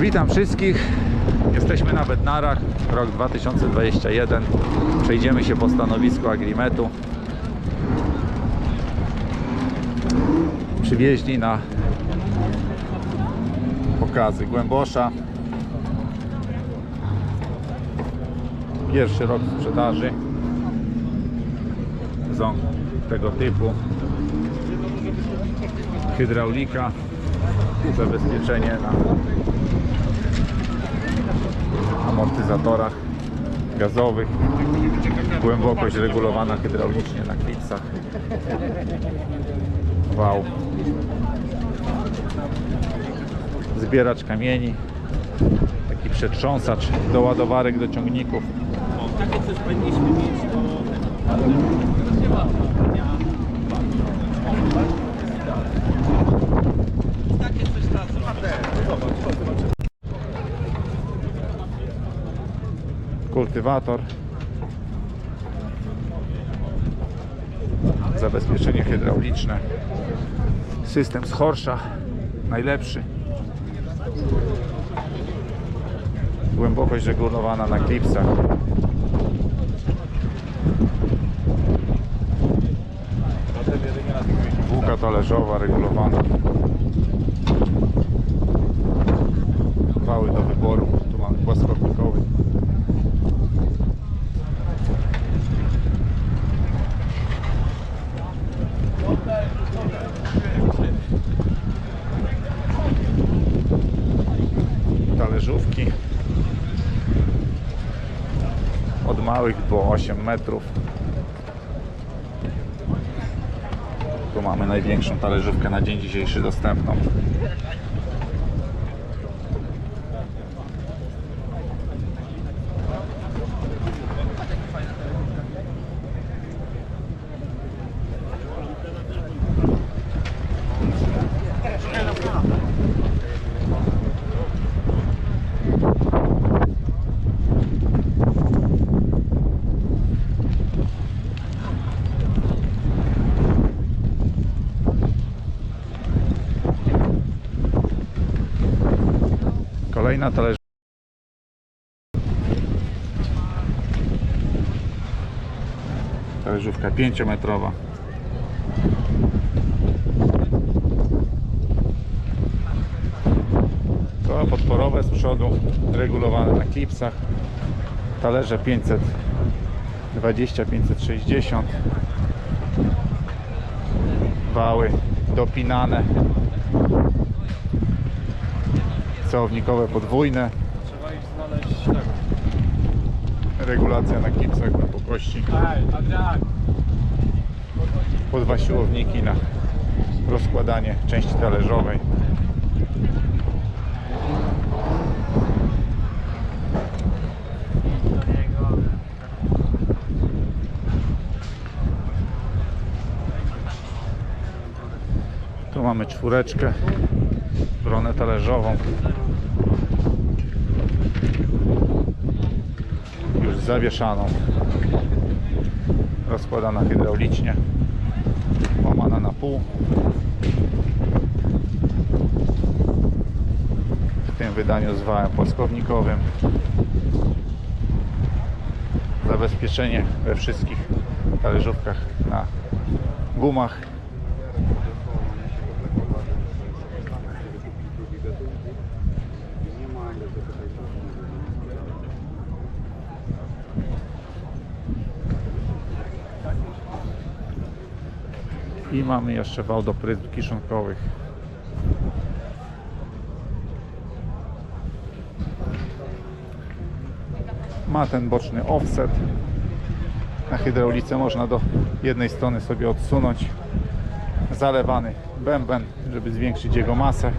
Witam wszystkich. Jesteśmy na Bednarach, rok 2021. Przejdziemy się po stanowisku Agrimetu. Przywieźli na pokazy Głębosza. Pierwszy rok sprzedaży. Ząg tego typu. Hydraulika. Zabezpieczenie na amortyzatorach gazowych. Głębokość regulowana hydraulicznie na klipsach. Wał. Zbieracz kamieni. Taki przetrząsacz do ładowarek do ciągników. Takie coś powinniśmy mieć do... Takie kultywator, zabezpieczenie hydrauliczne, system z Horsza, najlepszy. Głębokość regulowana na klipsach. Bułka talerzowa regulowana. Wały do wyboru. Tu mamy płaskownikowy. talerzówki od małych po 8 metrów. Tu mamy największą talerzówkę na dzień dzisiejszy dostępną kolejna talerz talerzówka 5 metrowa koła podporowe z przodu regulowane na klipsach. Talerze 520 560 wały dopinane celownikowe podwójne Trzeba ich znaleźć tego. regulacja na klipsach głębokości Ej, Adrian! po dwa siłowniki na rozkładanie części talerzowej tu mamy czwóreczkę bronę talerzową. Już zawieszaną. Rozkładana hydraulicznie. Łamana na pół. W tym wydaniu z płaskownikowym. Zabezpieczenie we wszystkich talerzówkach na gumach i mamy jeszcze wał do pryzm kiszonkowych. Ma ten boczny offset. Na hydraulice można do jednej strony sobie odsunąć zalewany bęben żeby zwiększyć jego masę